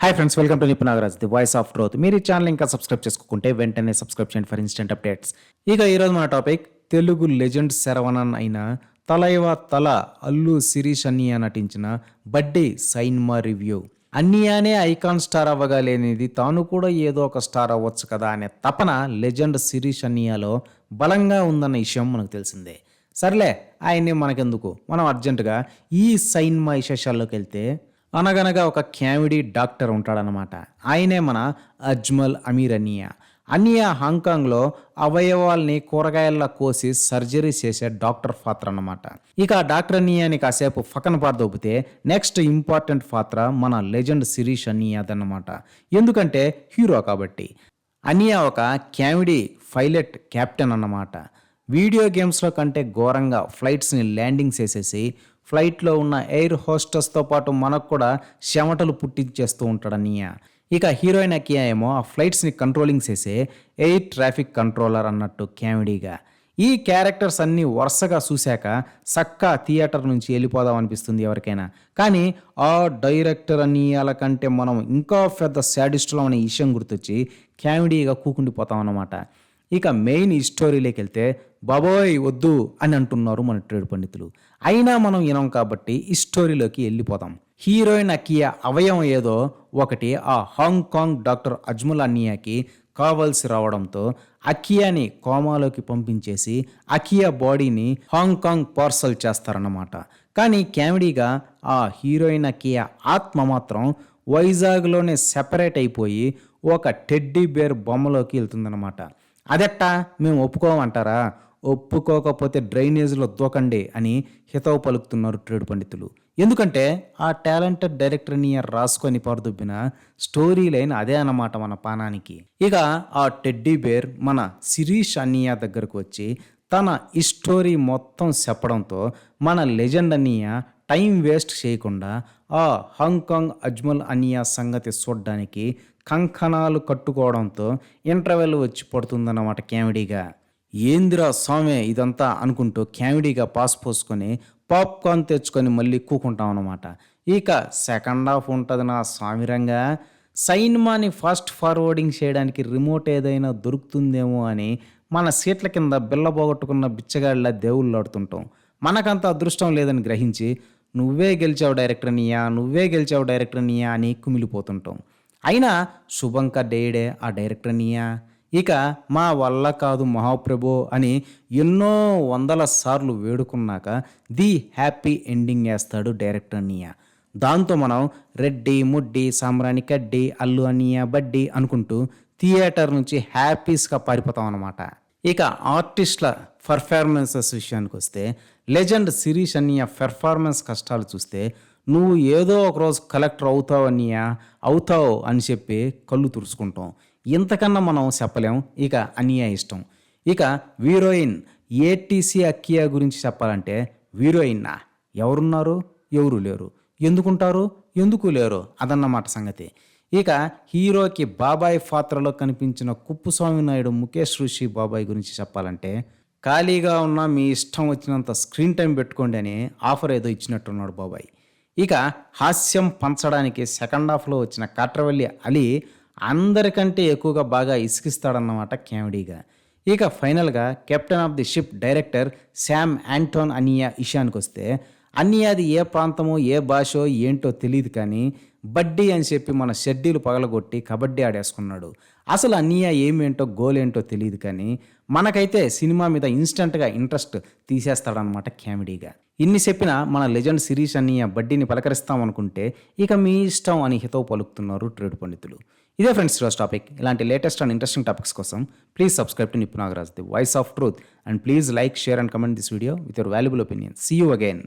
Hi friends welcome to Nippu Nagaraj the voice of growth మీరు ఈ channel ఇంకా subscribe చేసుకుంటే వెంటనే సబ్స్క్రైబ్ చేయండి ఫర్ ఇన్స్టెంట్ అప్డేట్స్ ఇక ఈరోజు మన టాపిక్ తెలుగు లెజెండ్ శరవణన్ అయిన తలైవ తల అల్లు శిరీష్ అన్నియా నటించిన బడ్డీ సైన్మా రివ్యూ అన్నియానే ఐకాన్ స్టార్ అవ్వగలేనిది తాను కూడా ఏదో ఒక స్టార్ అవ్వచ్చు కదా అనే తపన లెజెండ్ శిరీష్ అన్నియాలో బలంగా ఉందన్న విషయం మనకు తెలిసిందే. సర్లే ఆయన్ని మనకెందుకు? మనం అర్జెంటుగా ఈ సైన్మా విశేషాల్లోకి వెళ్తే అనగనగా ఒక క్యామిడీ డాక్టర్ ఉంటాడనమాట ఆయనే మన అజ్మల్ అమీర్ అనియా. అనియా హాంకాంగ్లో అవయవాల్ని కూరగాయల్లా కోసి సర్జరీ చేసే డాక్టర్ పాత్ర అన్నమాట. ఇక ఆ డాక్టర్ అనియాని కాసేపు పక్కన పారదొబ్బితే నెక్స్ట్ ఇంపార్టెంట్ పాత్ర మన లెజెండ్ శిరీష్ అనియాదన్నమాట. ఎందుకంటే హీరో కాబట్టి. అనియా ఒక క్యామిడీ పైలట్ కెప్టెన్ అన్నమాట. వీడియో గేమ్స్లో కంటే ఘోరంగా ఫ్లైట్స్ని ల్యాండింగ్ చేసేసి ఫ్లైట్లో ఉన్న ఎయిర్ హోస్టెస్తో పాటు మనకు కూడా చెమటలు పుట్టించేస్తూ ఉంటాడు ఇక హీరోయిన్ అకియా ఏమో ఆ ఫ్లైట్స్ని కంట్రోలింగ్ చేసే ఎయిర్ ట్రాఫిక్ కంట్రోలర్ అన్నట్టు క్యామెడీగా ఈ క్యారెక్టర్స్ అన్నీ వరుసగా చూశాక సక్కా థియేటర్ నుంచి వెళ్ళిపోదాం అనిపిస్తుంది ఎవరికైనా. కానీ ఆ డైరెక్టర్ అన్నయ్యాల కంటే మనం ఇంకా పెద్ద శాడిస్టులం అనే విషయం గుర్తొచ్చి క్యామిడీగా కూకుండిపోతాం అన్నమాట. ఇక మెయిన్ ఈ స్టోరీలోకి వెళ్తే బాబోయ్ వద్దు అని అంటున్నారు మన ట్రేడ్ పండితులు. అయినా మనం వినం కాబట్టి ఈ స్టోరీలోకి వెళ్ళిపోతాం. హీరోయిన్ అకియా అవయవం ఏదో ఒకటి ఆ హాంకాంగ్ డాక్టర్ అజ్ముల్ అన్నియాకి కావాల్సి రావడంతో అకియాని కోమాలోకి పంపించేసి అకియా బాడీని హాంకాంగ్ పార్సల్ చేస్తారన్నమాట. కానీ కామెడీగా ఆ హీరోయిన్ అకియా ఆత్మ మాత్రం వైజాగ్లోనే సెపరేట్ అయిపోయి ఒక టెడ్డీ బేర్ బొమ్మలోకి వెళ్తుందన్నమాట. అదెట్టా? మేము ఒప్పుకోమంటారా? ఒప్పుకోకపోతే డ్రైనేజ్లో దూకండి అని హితవు పలుకుతున్నారు ట్రేడ్ పండితులు. ఎందుకంటే ఆ టాలెంటెడ్ డైరెక్టర్ని రాసుకొని పరదుబ్బిన స్టోరీ లైన్ అదే అన్నమాట మన పానానికి. ఇక ఆ టెడ్డీ బేర్ మన శిరీష్ అన్నయ్య దగ్గరకు వచ్చి తన ఈ స్టోరీ మొత్తం చెప్పడంతో మన లెజెండ్ అన్నయ్య టైం వేస్ట్ చేయకుండా ఆ హాంకాంగ్ అజ్మల్ అనియా సంగతి చూడడానికి కంకణాలు కట్టుకోవడంతో ఇంటర్వెల్ వచ్చి పడుతుందన్నమాట క్యామిడీగా. ఏందిరా స్వామి ఇదంతా అనుకుంటూ క్యామిడీగా పాస్ పోసుకొని పాప్కార్న్ తెచ్చుకొని మళ్ళీ కూకుంటాం అనమాట ఇక సెకండ్ హాఫ్ ఉంటుంది నా స్వామిరంగా సైన్మాని ఫాస్ట్ ఫార్వర్డింగ్ చేయడానికి రిమోట్ ఏదైనా దొరుకుతుందేమో అని మన సీట్ల కింద బిల్ల పోగొట్టుకున్న బిచ్చగాళ్ళ దేవుళ్ళు ఆడుతుంటాం మనకంత అదృష్టం లేదని గ్రహించి నువ్వే గెలిచావు డైరెక్టర్ నీయా నువ్వే గెలిచావు డైరెక్టర్ నీయా అని కుమిలిపోతుంటాం. అయినా శుభంకర్ డేడే ఆ డైరెక్టర్ నీయా. ఇక మా వల్ల కాదు మహాప్రభు అని ఎన్నో వందల సార్లు వేడుకున్నాక ది హ్యాపీ ఎండింగ్ వేస్తాడు డైరెక్టర్ నీయా. దాంతో మనం రెడ్డి ముడ్డి సాంబ్రాణి కడ్డి అల్లు అనియా బడ్డి అనుకుంటూ థియేటర్ నుంచి హ్యాపీస్గా పారిపోతాం అనమాట ఇక ఆర్టిస్టుల పర్ఫార్మెన్సెస్ విషయానికి వస్తే లెజెండ్ శిరీష్ అన్నయ్య పెర్ఫార్మెన్స్ కష్టాలు చూస్తే నువ్వు ఏదో ఒకరోజు కలెక్టర్ అవుతావు అన్నయ్య అవుతావు అని చెప్పి కళ్ళు తుడుచుకుంటాం. ఇంతకన్నా మనం చెప్పలేం. ఇక అన్నయ్య ఇష్టం. ఇక హీరోయిన్ ఏటీసీ అక్కియా గురించి చెప్పాలంటే హీరోయిన్నా ఎవరున్నారు? ఎవరు లేరు. ఎందుకుంటారు? ఎందుకు లేరు? అదన్నమాట సంగతి. ఇక హీరోకి బాబాయ్ పాత్రలో కనిపించిన కుప్పుస్వామి నాయుడు ముఖేష్ ఋషి బాబాయ్ గురించి చెప్పాలంటే ఖాళీగా ఉన్న మీ ఇష్టం వచ్చినంత స్క్రీన్ టైం పెట్టుకోండి అని ఆఫర్ ఏదో ఇచ్చినట్టున్నాడు బాబాయ్. ఇక హాస్యం పంచడానికి సెకండ్ హాఫ్లో వచ్చిన కాట్రవల్లి అలీ అందరికంటే ఎక్కువగా బాగా ఇసుకిస్తాడన్నమాట కామెడీగా. ఇక ఫైనల్గా captain of the ship director Sam Anton అనియా ఇషానికి వస్తే అనియాది ఏ ప్రాంతమో ఏ భాషో ఏంటో తెలియదు కానీ బడ్డీ అని చెప్పి మన షెడ్యూలు పగలగొట్టి కబడ్డీ ఆడేసుకున్నాడు. అసలు అన్నయ్య ఏమేంటో గోల్ ఏంటో తెలియదు కానీ మనకైతే సినిమా మీద ఇన్స్టంట్గా ఇంట్రెస్ట్ తీసేస్తాడనమాట కామెడీగా. ఇన్ని చెప్పినా మన లెజెండ్ సిరీస్ అన్నయ్య బడ్డీని పలకరిస్తామనుకుంటే ఇక మీ ఇష్టం అని హితవు పలుకుతున్నారు ట్రేడ్ పండితులు. ఇదే ఫ్రెండ్స్ ఈరోజు టాపిక్. ఇలాంటి లేటెస్ట్ అండ్ ఇంట్రెస్టింగ్ టాపిక్స్ కోసం please subscribe to Nippu Nagaraj the voice of truth and please like share and comment this video with your valuable opinion. See you again